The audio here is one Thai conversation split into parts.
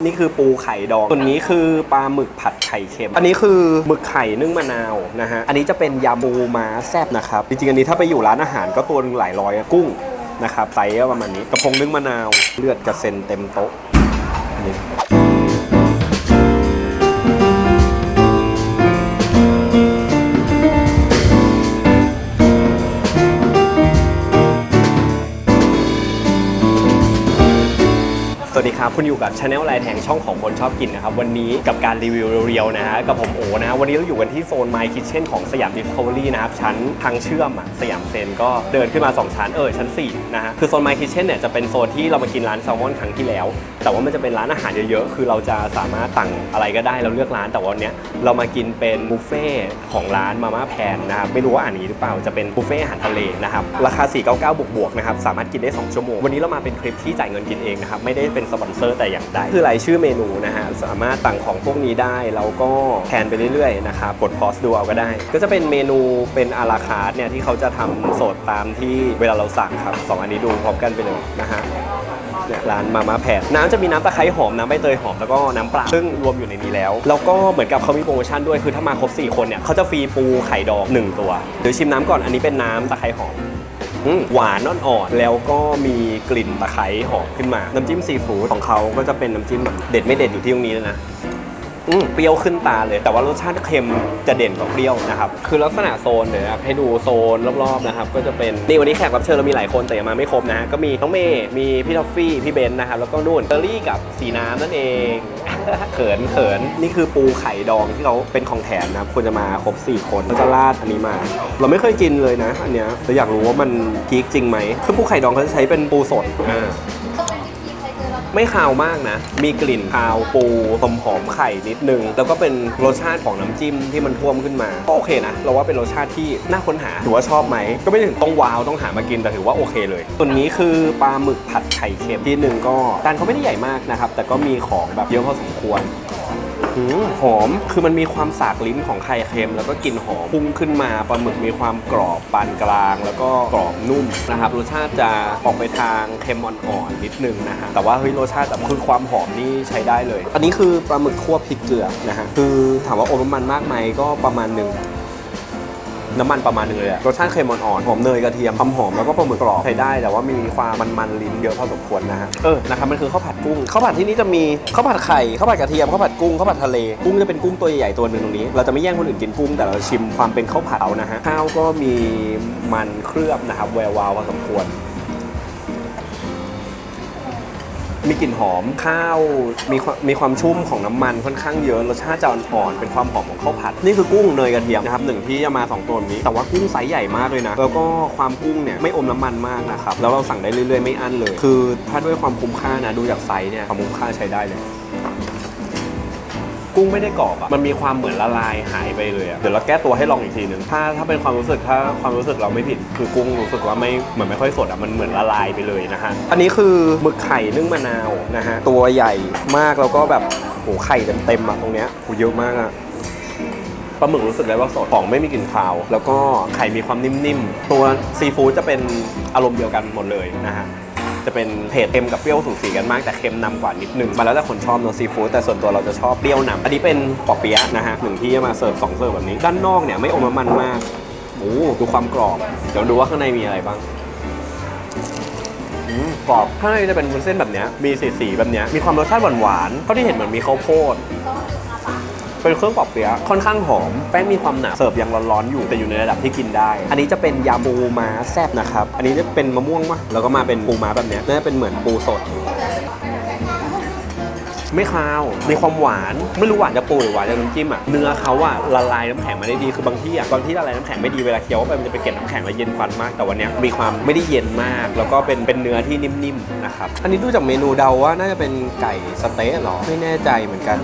นี่คือปูไข่ดอง ส่วนนี้คือปลาหมึกผัดไข่เค็ม อันนี้คือหมึกไข่นึ่งมะนาวนะฮะ อันนี้จะเป็นยาบูม้าแซบนะครับ จริงๆ อันนี้ถ้าไปอยู่ร้านอาหารก็ตัวหนึงหลายร้อยกุ้งนะครับไซส์ประมาณนี้ กระพงนึ่งมะนาว เลือดกระเซ็นเต็มโต๊ะอันนี้ ดีครับ คุณอยู่กับช anel ลายแทงช่องของคนชอบกินนะครับ วันนี้กับการรีวิวเรียวๆนะฮะกับผมโอนะ วันนี้เราอยู่กันที่โซน My Kitchen ของสยาม Discovery นะครับ ชั้นทางเชื่อมอะสยามเซนก็เดินขึ้นมา 2 ชั้นเออชั้น 4 นะฮะ คือโซน My Kitchen เนี่ยจะเป็นโซนที่เรามากินร้านแซลมอนครั้งที่แล้ว แต่ว่ามันจะเป็นร้านอาหารเยอะๆ คือเราจะสามารถสั่งอะไรก็ได้เราเลือกร้านแต่วันนี้เรามากินเป็นบุฟเฟ่ของร้านมาม่าแพนนะครับไม่รู้ว่าอ่านนี้หรือเปล่าจะเป็นบุฟเฟ่อาหารทะเลนะครับราคา499บวกๆนะครับสามารถกินได้ 2 ชั่วโมงวันนี้เรามาเป็นคลิปที่จ่ายเงินกินเองนะครับไม่ได้เป็นสปอนเซอร์แต่อย่างใดคือรายชื่อเมนูนะฮะสามารถสั่งของพวกนี้ได้แล้วก็แพนไปเรื่อยๆนะครับกดพอสดูเอาก็ได้ ก็จะเป็นเมนูเป็นอาราคาร์ทเนี่ยที่เขาจะทำสดตามที่เวลาเราสั่งครับสองอันนี้ดูพร้อมกันไปเลยนะฮะเนี่ยร้านมาม่าแผ่นน้ำจะมีน้ำตะไคร้หอม น้ำใบเตยหอม แล้วก็น้ำปลาซึ่งรวมอยู่ในนี้แล้ว แล้วก็เหมือนกับเขามีโปรโมชั่นด้วยคือถ้ามาครบ 4 คนเนี่ยเขาจะฟรีปูไข่ดอง 1 ตัว เดี๋ยวชิมน้ำก่อนอันนี้เป็นน้ำตะไคร้หอม หวานอ่อนๆแล้วก็มีกลิ่นตะไคร้หอมขึ้นมา น้ำจิ้มซีฟู้ดของเขาก็จะเป็นน้ำจิ้มแบบเด็ดไม่เด็ดอยู่ที่ตรงนี้เลยนะ อืมเปรี้ยวขึ้นตาเลย แต่ว่ารสชาติเค็มจะเด่นกว่าเปรี้ยวนะครับคือลักษณะโซนเดี๋ยวนะครับให้ดูโซนรอบๆนะครับก็จะเป็นนี่วันนี้แขกรับเชิญเรามีหลายคนแต่ยังมาไม่ครบนะก็มีน้องเมย์มีพี่ทอฟฟี่พี่เบนซ์นะครับแล้วก็นู่นเตอรี่กับสีน้ำนั่นเอง เขินเขินนี่คือปูไข่ดองที่เขาเป็นของแถมนะครับควรจะมาครบ4คนแล้วจะราดอันนี้มา เราไม่เคยกินเลยนะ อันเนี้ยแต่อยากรู้ว่ามันพีคจริงไหมคือปูไข่ดองเขาจะใช้เป็นปูสดอ่า ไม่คาวมากนะ มีกลิ่นคาวปูหอมหอมๆไข่นิดนึง แล้วก็เป็นรสชาติของน้ำจิ้มที่มันท่วมขึ้นมาก็โอเคนะ เราว่าเป็นรสชาติที่น่าค้นหาถือว่าชอบไหม ก็ไม่ถึงต้องว้าวต้องหามากินแต่ถือว่าโอเคเลยส่วนนี้คือปลาหมึกผัดไข่เค็มที่หนึ่งก็จานเขาไม่ได้ใหญ่มากนะครับแต่ก็มีของแบบเยอะพอสมควร หืมหอม คือมันมีความสากลิ้นของไข่เค็ม แล้วก็กลิ่นหอมพุ่งขึ้นมาปลาหมึกมีความกรอบปานกลาง แล้วก็กรอบนุ่มนะครับรสชาติจะออกไปทางเค็มอ่อนๆนิดนึงนะฮะแต่ว่าเฮ้ยรสชาติแบบคือความหอมนี่ใช้ได้เลย อันนี้คือปลาหมึกคั่วพริกเกลือนะฮะคือถามว่าอมน้ำมันมากไหมก็ประมาณหนึ่ง น้ำมันประมาณนึงเลยอะรสชาติเค็มอ่อนๆหอมเนยกระเทียมความหอมแล้วก็ปลาหมึกกรอบใช้ได้ แต่ว่ามีความมันๆลิ้นเยอะพอสมควรนะฮะเออนะครับมันคือข้าวผัดกุ้งข้าวผัดที่นี่จะมีข้าวผัดไข่ข้าวผัดกระเทียมข้าวผัดกุ้งข้าวผัดทะเลกุ้งจะเป็นกุ้งตัวใหญ่ๆตัวหนึ่งตรงนี้ เราจะไม่แย่งคนอื่นกินกุ้งแต่เราชิมความเป็นข้าวผัดเอานะฮะข้าวก็มีมันเคลือบนะครับแวววาวพอสมควร มีกลิ่นหอมข้าวมีความมีความชุ่มของน้ำมันค่อนข้างเยอะรสชาติจะอ่อนๆเป็นความหอมของข้าวผัด นี่คือกุ้งเนยกระเทียมนะครับหนึ่งที่จะมาสองตัวนี้ แต่ว่ากุ้งไซส์ใหญ่มากเลยนะ แล้วก็ความกุ้งเนี่ยไม่อมน้ำมันมากนะครับ แล้วเราสั่งได้เรื่อยๆ ไม่อั้นเลย คือถ้าด้วยความคุ้มค่านะดูจากไซส์เนี่ยความคุ้มค่าใช้ได้เลย กุ้งไม่ได้กรอบอะมันมีความเหมือนละลายหายไปเลยอะเดี๋ยวเราแก้ตัวให้ลองอีกทีหนึ่งถ้าถ้าเป็นความรู้สึกถ้าความรู้สึกเราไม่ผิด คือกุ้งรู้สึกว่าไม่เหมือนไม่ค่อยสดอะมันเหมือนละลายไปเลยนะฮะอันนี้คือหมึกไข่นึ่งมะนาวนะฮะตัวใหญ่มากแล้วก็แบบโหไข่เต็มๆอะตรงเนี้ยโหเยอะมากอะปลาหมึกรู้สึกได้ว่าสดของไม่มีกลิ่นคาว แล้วก็ไข่มีความนิ่มๆ ตัวซีฟู้ดจะเป็นอารมณ์เดียวกันหมดเลยนะฮะ จะเป็นเผ็ดเค็มกับเปรี้ยวสูสีกันมากแต่เค็มนำกว่านิดนึงมาแล้วแต่คนชอบเนอะซีฟู้ดแต่ส่วนตัวเราจะชอบเปรี้ยวนำอันนี้เป็นปอเปี๊ยะนะฮะหนึ่งที่จะมาเสิร์ฟสองเสิร์ฟแบบนี้ด้านนอกเนี่ยไม่อมน้ำมันมากโอ้ดูความกรอบเดี๋ยวดูว่าข้างในมีอะไรบ้างอืมกรอบข้างในจะเป็นวุ้นเส้นแบบเนี้ยมีสีสีๆแบบเนี้ยมีความรสชาติหวานๆเท่าที่เห็นเหมือนมีข้าวโพด เป็นเครื่องปอกเปี๊ยะค่อนข้างหอม แป้งมีความหนาเสิร์ฟยังร้อนๆอยู่แต่อยู่ในระดับที่กินได้ อันนี้จะเป็นยำปูม้าแซบนะครับ อันนี้จะเป็นมะม่วงมะแล้วก็มาเป็นปูม้าแบบเนี้ยน่าจะเป็นเหมือนปูสด ไม่คาว มีความหวาน ไม่รู้หวานจากปูหรือหวานจากน้ำจิ้มอะ เนื้อเขาอะละลายน้ำแข็งมาได้ดี คือบางที่อะบางที่ละลายน้ำแข็งไม่ดีเวลาเคี้ยวไปมันจะไปเก็บน้ำแข็งแล้วเย็นฟันมาก แต่วันเนี้ยมีความไม่ได้เย็นมาก แล้วก็เป็นเป็นเนื้อที่นิ่มๆนะครับ อันนี้ดูจากเมนูเดาว่าน่าจะเป็นไก่สะเต๊ะเหรอ ไม่แน่ใจเหมือนกัน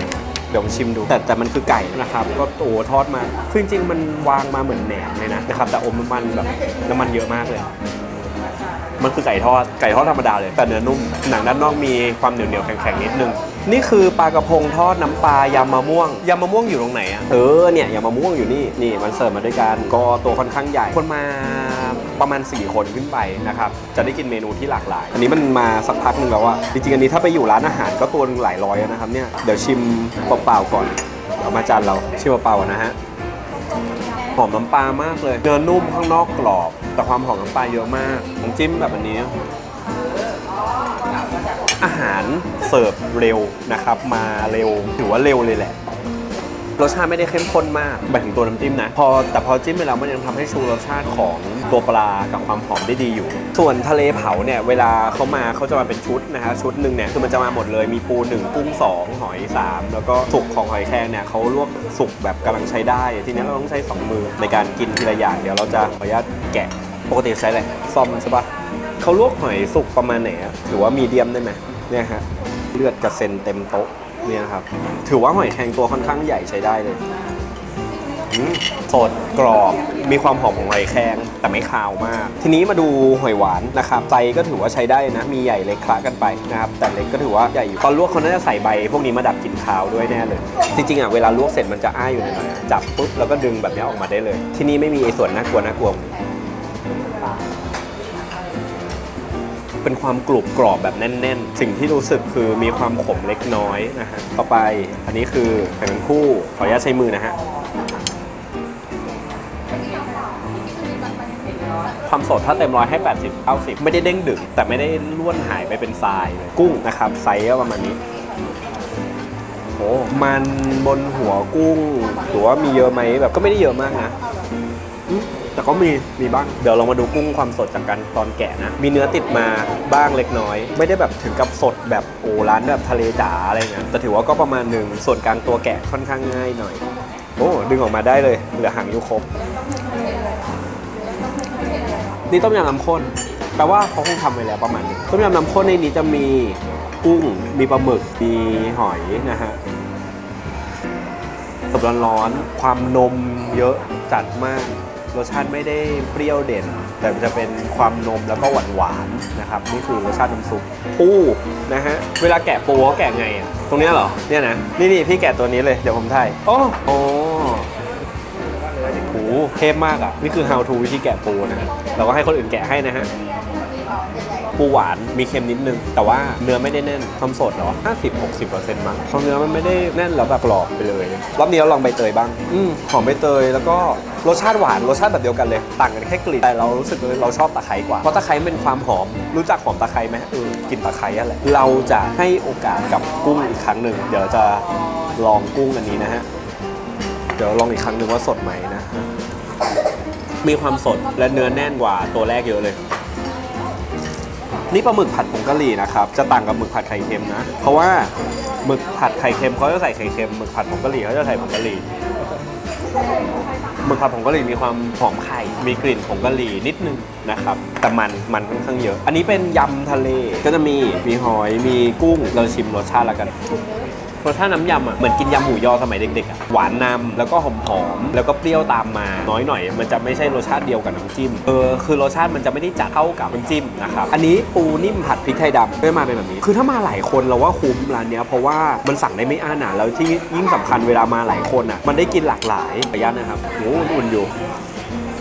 ดี๋ยวผมชิมดู แต่แต่มันคือไก่นะครับ ก็โอ้ทอดมา คือจริงๆมันวางมาเหมือนแหนมเลยนะนะครับ แต่อมน้ำมันแบบน้ำมันเยอะมากเลย มันคือไก่ทอด ไก่ทอดธรรมดาเลย แต่เนื้อนุ่ม หนังด้านนอกมีความเหนียวเหนียวๆแข็งๆนิดนึง นี่คือปลากระพงทอดน้ำปลายำมะม่วง ยำมะม่วงอยู่ตรงไหนอะเออ เนี่ยยำมะม่วงอยู่นี่ นี่มันเสิร์ฟมาด้วยกัน ก็ตัวค่อนข้างใหญ่ คนมา ประมาณ 4 คนขึ้นไปนะครับ จะได้กินเมนูที่หลากหลาย อันนี้มันมาสักพักหนึ่งแล้วอะจริงๆ อันนี้ถ้าไปอยู่ร้านอาหารก็ตัวหนึงหลายร้อยนะครับเนี่ย เดี๋ยวชิมเปล่าๆก่อน เอามาจานเราชิมเปล่าๆนะฮะ หอมน้ำปลามากเลย เนื้อนุ่มข้างนอกกรอบ แต่ความหอมน้ำปลาเยอะมากผมจิ้มแบบอันนี้ อาหารเสิร์ฟเร็วนะครับ มาเร็ว ถือว่าเร็วเลยแหละ รสชาติไม่ได้เข้มข้นมากหมายถึงตัวน้ำจิ้มนะ พอแต่พอจิ้มไปแล้วมันยังทำให้ชูรสชาติของตัวปลากับความหอมได้ดีอยู่ ส่วนทะเลเผาเนี่ยเวลาเขามาเขาจะมาเป็นชุดนะฮะชุดหนึ่งเนี่ยคือมันจะมาหมดเลยมีปูหนึ่งกุ้งสองหอยสามแล้วก็สุกของหอยแครงเนี่ยเขาลวกสุกแบบกำลังใช้ได้ ทีนี้เราต้องใช้สองมือในการกินทีละอย่างเดี๋ยวเราจะขออนุญาตแกะปกติใช้อะไรซ่อมใช่ปะเขาลวกหอยสุกประมาณไหนหรือว่ามีเดียมได้ไหมเนี่ยฮะเลือดกระเซ็นเต็มโต๊ะ เนี่ยครับ ถือว่าหอยแครงตัวค่อนข้างใหญ่ใช้ได้เลยอืมสดกรอบมีความหอมของหอยแครงแต่ไม่คาวมาก ทีนี้มาดูหอยหวานนะครับไซก็ถือว่าใช้ได้นะ มีใหญ่เล็กคละกันไปนะครับแต่เล็กก็ถือว่าใหญ่อยู่ตอนลวกเขาน่าจะใส่ใบ พวกนี้มาดับกลิ่นคาวด้วยแน่เลย จริงๆอะเวลาลวกเสร็จมันจะอ้าอยู่หน่อยจับปุ๊บแล้วก็ดึงแบบนี้ออกมาได้เลย ที่นี่ไม่มีไอ้ส่วนน่ากลัวน่ากลัว เป็นความกรุบกรอบแบบแน่น ๆ สิ่งที่รู้สึกคือมีความขมเล็กน้อยนะฮะต่อไปอันนี้คือไข่แมงคู่ขออนุญาตใช้มือนะฮะความสดถ้าเต็มร้อยให้ 80 90 ไม่ได้เด้งดึก แต่ไม่ได้ล้วนหายไปเป็นทรายเลยกุ้งนะครับ ไซส์ประมาณนี้โอ้มันบนหัวกุ้งหรือว่ามีเยอะไหมแบบก็ไม่ได้เยอะมากนะ ก็มีมีบ้าง เดี๋ยวเรามาดูกุ้งความสดจากกันตอนแกะนะ มีเนื้อติดมาบ้างเล็กน้อย ไม่ได้แบบถึงกับสดแบบโอ้ร้านแบบทะเลจ๋าอะไรเงี้ยแต่ถือว่าก็ประมาณหนึ่งส่วนกลางตัวแกะค่อนข้างง่ายหน่อย โอ้ดึงออกมาได้เลยเหลือหางอยุครบนี่ต้มยำน้ำข้นแปลว่าเขาคงทำไว้แล้วประมาณนึงต้มยำน้ำข้นในนี้จะมีกุ้งมีปลาหมึกมีหอยนะฮะสดร้อนๆความนมเยอะจัดมาก รสชาติไม่ได้เปรี้ยวเด่น แต่จะเป็นความนมแล้วก็หวานหวานๆนะครับนี่คือรสชาติน้ำซุปปูนะฮะเวลาแกะปูเขาแกะไงอะตรงเนี้ยเหรอเนี่ยนะนี่นี่พี่แกะตัวนี้เลยเดี๋ยวผมถ่ายโอ้โอ้โหเทพมากอะนี่คือ how to วิธีแกะปูนะฮะเราก็ให้คนอื่นแกะให้นะฮะ ปูหวานมีเค็มนิดนึง แต่ว่าเนื้อไม่ได้แน่นความสดเหรอ 50-60%มั้งเพราะเนื้อมันไม่ได้แน่นแล้วแบบกรอบไปเลย รอบนี้เราลองใบเตยบ้าง อืมหอมใบเตยแล้วก็รสชาติหวานรสชาติแบบเดียวกันเลย ต่างกันแค่กลิ่นแต่เรารู้สึกเลยเราชอบตะไคร้กว่าเพราะตะไคร้เป็นความหอม รู้จักหอมตะไคร้ไหมเออกลิ่นตะไคร้อะแหละเราจะให้โอกาสกับกุ้งอีกครั้งหนึ่งเดี๋ยวจะลองกุ้งอันนี้นะฮะเดี๋ยวลองอีกครั้งหนึ่งว่าสดไหมนะมีความสดและเนื้อแน่นกว่าตัวแรกเยอะเลย นี่ปลาหมึกผัดผงกะหรี่นะครับจะต่างกับหมึกผัดไข่เค็มนะ เพราะว่าหมึกผัดไข่เค็มเขาจะใส่ไข่เค็มหมึกผัดผงกะหรี่เขาจะใส่ผงกะหรี่หมึกผัดผงกะหรี่มีความหอมไข่ มีกลิ่นผงกะหรี่นิดนึงนะครับ แต่มันมันค่อนข้างเยอะ อันนี้เป็นยำทะเลก็จะมีมีหอยมีกุ้งเราชิมรสชาติแล้วกัน รสชาติน้ำยำอะเหมือนกินยำหมูยอสมัยเด็กๆอะหวานนำแล้วก็หอมหอมๆแล้วก็เปรี้ยวตามมาน้อยหน่อย มันจะไม่ใช่รสชาติเดียวกับน้ำจิ้มเออคือรสชาติมันจะไม่ได้จัดเข้ากับน้ำจิ้มนะครับอันนี้ปูนิ่มผัดพริกไทยดำได้มาเป็นแบบนี้ คือถ้ามาหลายคนเราว่าคุ้มร้านเนี้ยเพราะว่ามันสั่งได้ไม่อ้านาแล้วที่ยิ่งสำคัญเวลามาหลายคนอะมันได้กินหลากหลายขออนุญาตนะครับโอ้อุ่นอยู่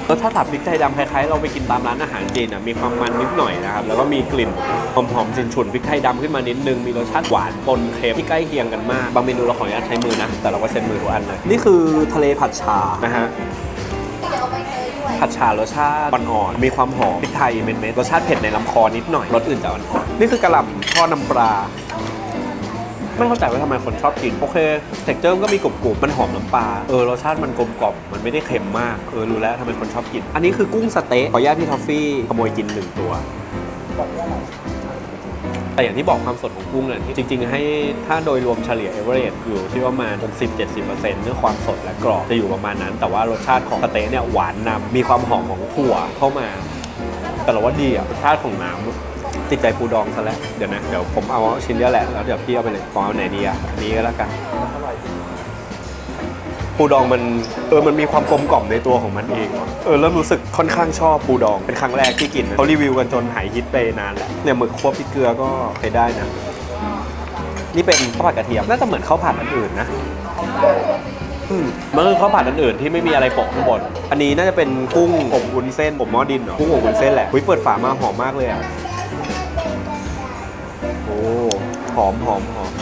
แล้วถ้าตับพริกไทยดำคล้ายๆเราไปกินตามร้านอาหารจีนอะมีความมันนิดหน่อยนะครับแล้วก็มีกลิ่นหอมๆฉุนๆพริกไทยดำขึ้นมานิดนึงมีรสชาติหวานปนเค็มที่ใกล้เคียงกันมากบางเมนูเราขออนุญาตใช้มือนะแต่เราก็เช็ดมือทุกอันเลยนี่คือทะเลผัดชานะฮะผัดชารสชาติอ่อนๆมีความหอมพริกไทยเม็ดๆรสชาติเผ็ดในลำคอนิดหน่อยรสอื่นจะอ่อนๆนี่คือกระหล่ำทอดน้ำปลา ไม่เข้าใจว่าทำไมคนชอบกิน โอเคเท็กเจอร์ก็มีกรุบๆมันหอมน้ำปลาเออรสชาติมันกลมกล่อมมันไม่ได้เค็มมากเออรู้แล้วทำไมคนชอบกิน อันนี้คือกุ้งสเต๊ะขออนุญาตพี่ทอฟฟี่ขโมยกินหนึ่งตัวแต่อย่างที่บอกความสดของกุ้งเนี่ยจริง ๆ ให้ถ้าโดยรวมเฉลี่ยเอเวอเรสอยู่ที่ประมาณ 60-70%เรื่องความสดและกรอบจะอยู่ประมาณนั้น แต่ว่ารสชาติของสเต๊ะเนี่ยหวานนำมีความหอมของถั่วเข้ามา แต่เราว่าดีอะรสชาติของน้ำ ติดใจปูดองซะแล้ว เดี๋ยวนะ เดี๋ยวผมเอาชิ้นเดียวแหละ แล้วเดี๋ยวพี่เอาไปเลยขอเอาไหนดีอะอันนี้ก็แล้วกัน ปูดองมันเออ มันมีความกลมกล่อมในตัวของมันเอง เออเริ่มรู้สึกค่อนข้างชอบปูดอง เป็นครั้งแรกที่กินเขารีวิวกันจนหายฮิตไปนานแล้ว เนี่ยหมึกคั่วพริกเกลือก็ใช้ได้นะ นี่เป็นข้าวผัดกระเทียม น่าจะเหมือนข้าวผัดอันอื่นนะอืมมันคือข้าวผัดอันอื่นที่ไม่มีอะไรโปะข้างบน อันนี้น่าจะเป็นกุ้งอบวุ้นเส้นอบหม้อดินเหรอ กุ้งอบวุ้นเส้นแหละอุ้ยเปิดฝามาหอมมากเลยอะ หอมหอมหอม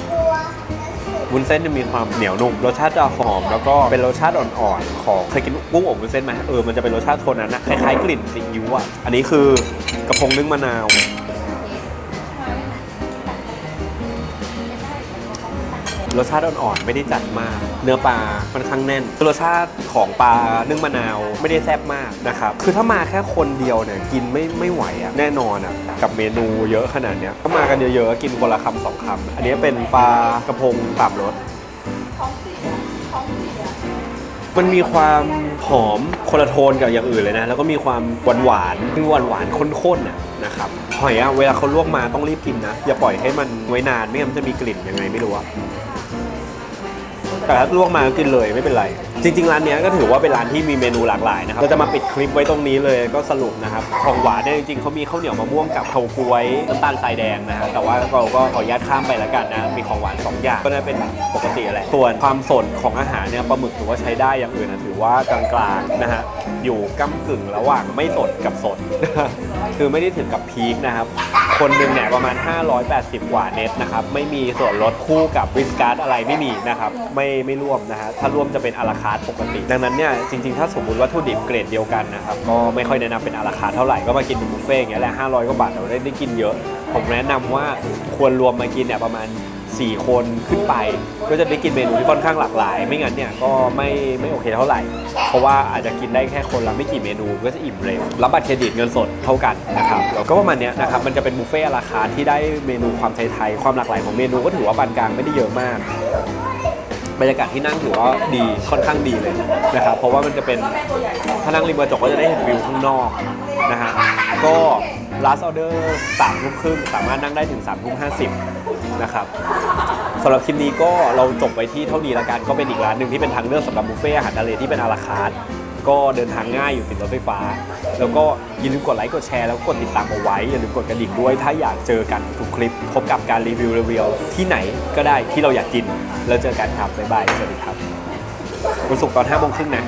วุ้นเส้นจะมีความเหนียวนุ่มรสชาติจะหอม แล้วก็เป็นรสชาติอ่อนๆของเคยกินกุ้งอบวุ้นเส้นไหมเออมันจะเป็นรสชาติโทนนั้นนะคล้ายๆกลิ่นซีอิ๊วอะอันนี้คือกระพงนึ่งมะนาว รสชาติอ่อนๆไม่ได้จัดมาก เนื้อปลาค่อนข้างแน่นรสชาติของปลานึ่งมะนาวไม่ได้แซ่บมากนะครับคือถ้ามาแค่คนเดียวเนี่ยกินไม่ไม่ไหวอะแน่นอนอะกับเมนูเยอะขนาดเนี้ยถ้ามากันเยอะๆกินคนละคำสองคำอันนี้เป็นปลากระพงปรับรสมันมีความหอมคนละโทนกับอย่างอื่นเลยนะ แล้วก็มีความหวานหวานๆคือหวานหวานๆข้นๆน่ะนะครับหอยอะเวลาเขาลวกมาต้องรีบกินนะ อย่าปล่อยให้มันไว้นานไม่งั้นมันจะมีกลิ่นยังไงไม่รู้อะ แต่ถ้าลวกมาก็กินเลยไม่เป็นไร จริง ๆ ร้านเนี้ยก็ถือว่าเป็นร้านที่มีเมนูหลากหลายนะครับเราจะมาปิดคลิปไว้ตรงนี้เลยก็สรุปนะครับของหวานเนี่ยจริง ๆเขามีข้าวเหนียวมะม่วงกับเผาก๊วยน้ำตาลทรายแดงนะฮะแต่ว่าเราก็ขออนุญาตข้ามไปล้วกันนะมีของหวานสองอย่างก็น่าเป็นปกติแหละส่วนความสดของอาหารเนี่ยปลาหมึกถือว่าใช้ได้อย่างอื่นนะถือว่ากลางๆนะฮะอยู่ก้ากึ่งระหว่างไม่สดกับสด คือไม่ได้ถึงกับพีคนะครับคนหนึ่งเนี่ยประมาณ 580 กว่าเน็ตนะครับไม่มีส่วนลดคู่กับวิสการ์ดอะไรไม่มีนะครับไม่ไม่ร่วมนะฮะถ้าร่วมจะเป็นอาราคาร์ทปกติ ดังนั้นเนี่ยจริงๆ ถ้าสมมติวัตถุดิบเกรดเดียวกันนะครับก็ไม่ค่อยแนะนำเป็นอาราคาเท่าไหร่ก็มากินเป็นบุฟเฟ่ต์อย่างเงี้ยแหละ500กว่าบาทเราได้ได้กินเยอะ ผมแนะนำว่าควรรวมมากินเนี่ยประมาณ 4 คนขึ้นไป ก็จะได้กินเมนูที่ค่อนข้างหลากหลาย ไม่งั้นเนี่ยก็ไม่ไม่โอเคเท่าไหร่ เพราะว่าอาจจะกินได้แค่คนละไม่กี่เมนูก็จะอิ่มเร็วรับบัตรเครดิตเงินสดเท่ากันนะครับแล้วก็ประมาณเนี้ยนะครับมันจะเป็นบุฟเฟ่ต์ราคาที่ได้เมนูความไทยๆความหลากหลายของเมนูก็ถือว่าปานกลางไม่ได้เยอะมาก บรรยากาศที่นั่งถือว่าดีค่อนข้างดีเลยนะครับ เพราะว่ามันจะเป็นถ้านั่งริมกระจกก็จะได้เห็นวิวข้างนอกนะฮะก็ลาสออเดอร์สามทุ่มครึ่งสามารถนั่งได้ถึงสามทุ่มห้าสิบนะครับสำหรับคลิปนี้ก็เราจบไปที่เท่านี้ละกันก็เป็นอีกร้านหนึ่งที่เป็นทางเลือกสำหรับบุฟเฟ่อาหารทะเลที่เป็นอาราคาร์ ก็เดินทางง่ายอยู่ติดรถไฟฟ้า แล้วก็อย่าลืมกดไลค์กดแชร์แล้วก็กดติดตามเอาไว้ อย่าลืมกดกระดิ่งด้วย ถ้าอยากเจอกันทุกคลิป พบกับการรีวิวรีวิวที่ไหนก็ได้ที่เราอยากกิน แล้วเจอกันครับบ๊ายบายสวัสดีครับวันศุกร์ตอนห้าโมงครึ่งนะ